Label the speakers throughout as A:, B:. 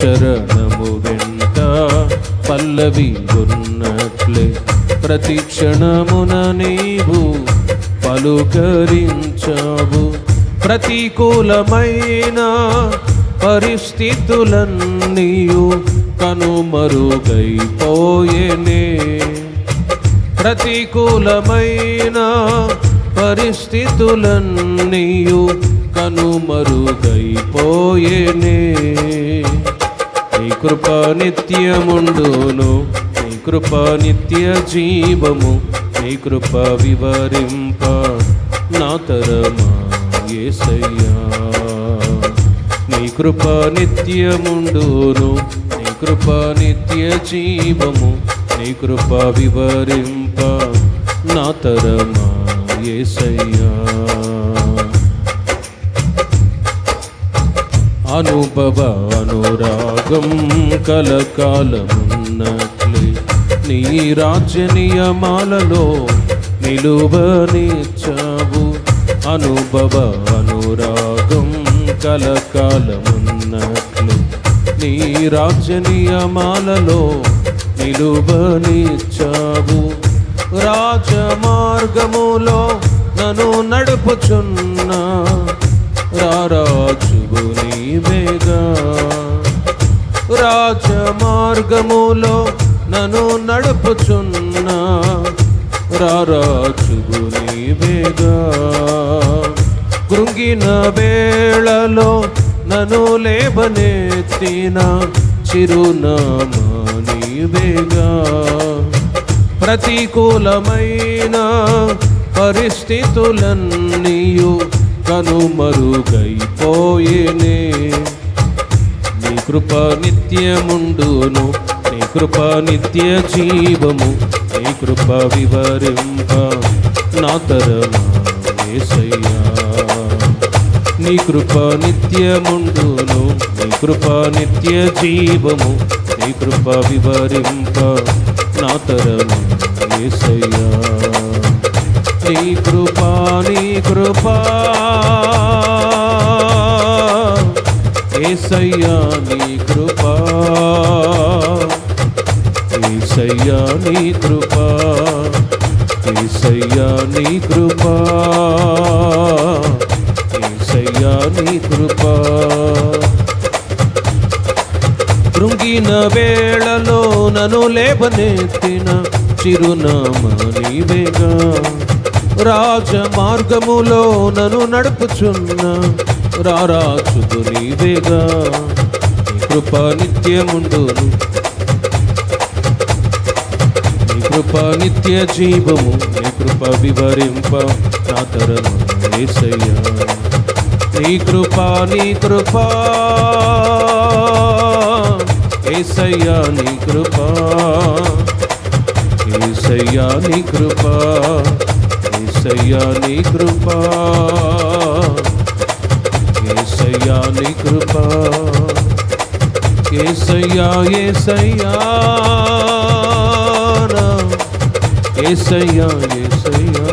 A: చరణము వెంట పల్లవి ఉన్నట్లే ప్రతి క్షణమున నీవు పలుకరించావు. ప్రతికూలమైన పరిస్థితులన్నీయు కనుమరుగైపోయేనే ప్రతికూలమైన పరిస్థితులన్నీయు కనుమరుగైపోయేనే కృప నిత్యముండును నీ కృప నిత్య జీవము నీ కృప వివరింప నా తరమా యేసయ్యా నీ కృప నిత్యముండును నీ కృప నిత్య జీవము నీ కృప వివరింప నా తరమా యేసయ్యా అనుభవ అనురాగం కలకాలమున్నట్లే. నీ రాజ్య నియమాలలో నిలువనిచ్చావు అనుభవ అనురాగం కలకాలమున్నట్లే. నీ రాజ్య నియమాలలో నిలువనిచ్చావు రాజమార్గములో నన్ను నడుపుచున్నా. మార్గములో నన్ను నడుపుచున్నా రారాజువు నీవేగా. కృంగిన వేళలో నన్ను లేవనెత్తిన చిరునామా నీవేగా. ప్రతికూలమైన పరిస్థితులన్నీయు కనుమరుగైపోయేనే. కృప నిత్యముండును నీ కృప నిత్య జీవము నీ కృప వివరింప నా తరమా నీ కృప నిత్యముండును నీ కృప నిత్య జీవము నీ కృప వివరింప నా తరమా నీ కృపా నీ కృపా ఏసయ్యా నీ ఏసయ్యా నీ కృపా ఏసయ్యా నీ కృపా ఏసయ్యా నీ కృపా. కృంగిన వేళలో నన్ను లేవనెత్తిన చిరునామా నీవేగా రాజ మార్గములో నన్ను నడుపుచున్న రారాజుకు నీవేగా కృప నిత్యముండును కృప నిత్య జీవము నీ కృప వివరింప నా తరము యేసయ్యా. నీ కృప నీ కృప ఏసయ్యా నీ కృప ఏసయ్యా నీ కృప ఏసయ్యా నీ కృప ఏసయ్యా నీ కృప ఏసయ్యా ఏసయ్యా ఏసయ్యా ఏసయ్యా.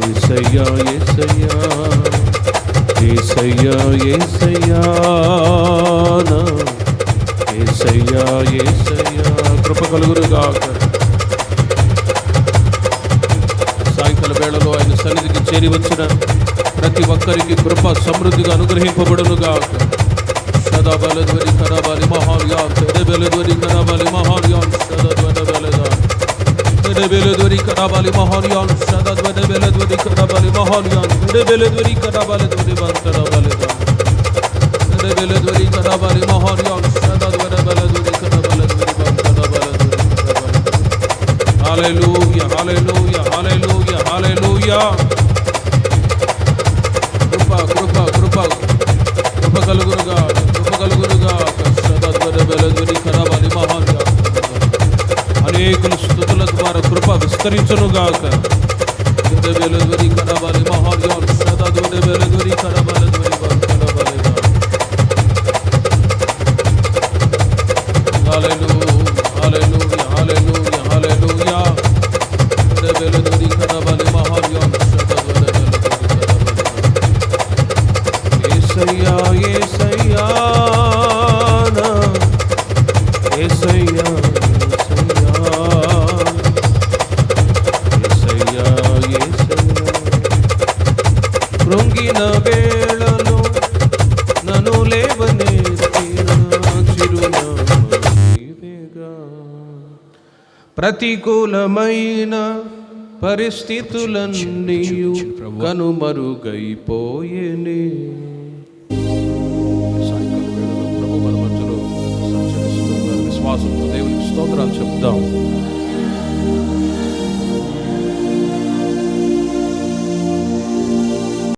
A: ఏసయ్యా ఏసయ్యా. ఏసయ్యా ఏసయ్యా. ఏసయ్యా ఏసయ్యా. కృప కలుగురుగాక సాయంకాల వేళలో ఆయన సన్నిధికి చేరి వచ్చిన ప్రతి ఒక్కరికి కృప సమృద్ధిగా అనుగ్రహింపబడునుగాక సదాబలధ్వని కరాబాలి మహావ్యాన్ బెలధ్వని కరాబాలి మహావ్యాన్ సదధ్వన Debele karabali mahariyan Şadat ve debele duri karabali mahariyan Debele duri karabali duri ban karabali dan Debele duri karabali mahariyan కృప విస్తరించునుగాక బెలధ్వని ఖరాబాలి మహాన్గా సదద్వర బెలధ్వని ఖరాబాలి ప్రతికూలమైన పరిస్థితులన్నీ కనుమరుగైపోయేనే. విశ్వాసంతో దేవునికి స్తోత్రాలు చెప్దాం.